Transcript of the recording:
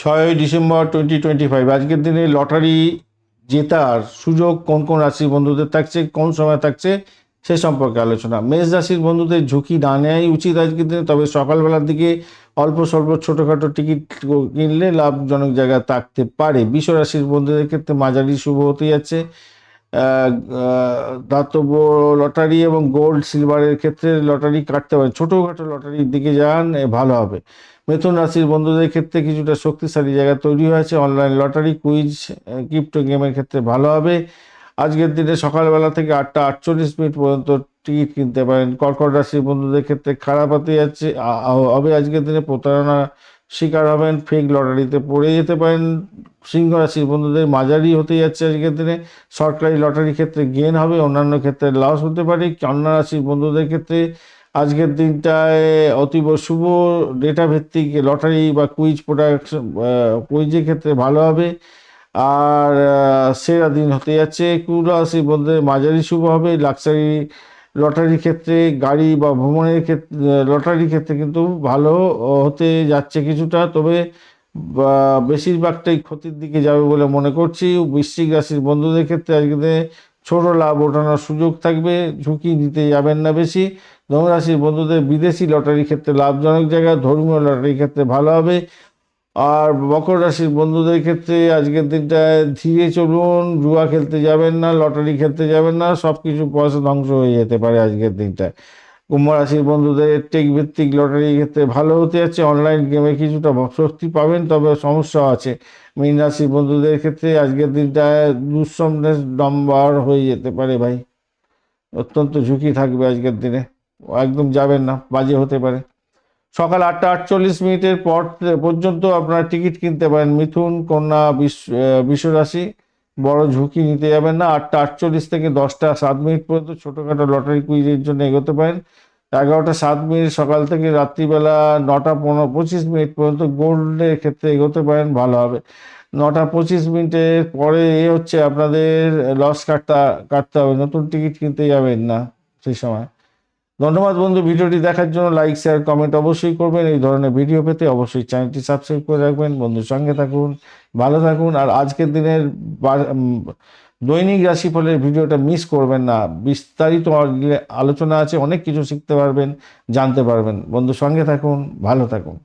ছয়ই December twenty twenty five আজকের দিনে লটারি জেতার সুযোগ কোন কোন রাশির বন্ধুদের থাকছে, কোন সময় থাকছে, সে সম্পর্কে আলোচনা। মেষ রাশির বন্ধুদের ঝুঁকি না নেওয়াই উচিত আজকের দিনে, তবে সকালবেলার দিকে অল্প স্বল্প ছোটোখাটো টিকিট কিনলে লাভজনক জায়গা থাকতে পারে। বিশ্ব রাশির বন্ধুদের ক্ষেত্রে মাঝারি শুভ হতে যাচ্ছে। দাতব্য লটারি এবং গোল্ড সিলভারের ক্ষেত্রে লটারি কাটতে পারেন। ছোটোখাটো লটারির দিকে যান ভালো হবে। মিথুন রাশির বন্ধুদের ক্ষেত্রে কিছুটা শক্তিশালী জায়গা তৈরি হয়েছে। অনলাইন লটারি কুইজ ক্রিপ্টো গেমের ক্ষেত্রে ভালো হবে। আজকের দিনে সকালবেলা থেকে আটটা আটচল্লিশ মিনিট পর্যন্ত টিকিট কিনতে পারেন। কর্কট রাশির বন্ধুদের ক্ষেত্রে খারাপ হতে যাচ্ছে হবে আজকের দিনে প্রতারণা শিকার হবেন। ফেক লটারিতে পড়ে যেতে পারেন। সিংহ রাশির বন্ধুদের মাঝারি হতে যাচ্ছে আজকের দিনে। সরকারি লটারির ক্ষেত্রে গেন হবে, অন্যান্য ক্ষেত্রে লস হতে পারে। কন্যা রাশির বন্ধুদের ক্ষেত্রে আজকের দিনটায় অতীব শুভ ডেটা ভিত্তিক লটারি বা কুইজ প্রোডাকশন কুইজের ক্ষেত্রে ভালো হবে। আর সেরা দিন হতে যাচ্ছে কুড় রাশির মধ্যে মাঝারি শুভ হবে। লাক্সারি লটারির ক্ষেত্রে গাড়ি বা ভ্রমণের ক্ষেত্রে লটারির ক্ষেত্রে কিন্তু ভালো হতে যাচ্ছে কিছুটা। তবে বেশিরভাগটাই ক্ষতির দিকে যাবে বলে মনে করছি। বৃশ্চিক রাশির বন্ধুদের ক্ষেত্রে আজকে ছোট লাভ ওঠানোর সুযোগ থাকবে, ঝুঁকি নিতে যাবেন না বেশি। ধনুরাশির বন্ধুদের বিদেশি লটারির ক্ষেত্রে লাভজনক জায়গা, ধর্মীয় লটারির ক্ষেত্রে ভালো হবে। আর মকর রাশির বন্ধুদের ক্ষেত্রে আজকের দিনটায় ধীরে চলুন জুয়া খেলতে যাবেন না, লটারি খেলতে যাবেন না সব কিছু পয়সা ধ্বংস হয়ে যেতে পারে আজকের দিনটায়। কুম্ভ রাশির বন্ধুদের টেক ভিত্তিক লটারির ক্ষেত্রে ভালো হতে যাচ্ছে। অনলাইন গেমে কিছুটা শক্তি পাবেন তবে সমস্যা আছে। মীন রাশির বন্ধুদের ক্ষেত্রে আজকের দিনটা দুঃসমনের নম্বর হয়ে যেতে পারে ভাই। অত্যন্ত ঝুঁকি থাকবে আজকের দিনে। একদম যাবেন না বাজে হতে পারে। সকাল আটটা আটচল্লিশ মিনিটের পর পর্যন্ত আপনারা টিকিট কিনতে পারেন। মিথুন কন্যা বিশ্ব- আহ, বিশ্ব রাশি বড় ঝুঁকি নিতে যাবেন না। আটটা আটচল্লিশ থেকে দশটা সাত মিনিট পর্যন্ত ছোটোখাটো লটারি কুইজের জন্য এগোতে পারেন। এগারোটা সাত মিনিট সকাল থেকে রাত্রিবেলা নটা পনেরো পঁচিশ মিনিট পর্যন্ত গোল্ডের ক্ষেত্রে এগোতে পারেন, ভালো হবে। নটা পঁচিশ মিনিটের পরে এ হচ্ছে আপনাদের লস কাটতে কাটতে হবে। নতুন টিকিট কিনতে যাবেন না সেই সময়। ধন্যবাদ বন্ধু, ভিডিওটি দেখার জন্য লাইক, শেয়ার, কমেন্ট অবশ্যই করবেন। এই ধরনের ভিডিও পেতে অবশ্যই চ্যানেলটি সাবস্ক্রাইব করে রাখবেন। বন্ধুর সঙ্গে থাকুন, ভালো থাকুন। আর আজকের দিনের দৈনিক রাশিফলের ভিডিওটা মিস করবেন না। বিস্তারিত আলোচনা আছে, অনেক কিছু শিখতে পারবেন, জানতে পারবেন। বন্ধু সঙ্গে থাকুন, ভালো থাকুন।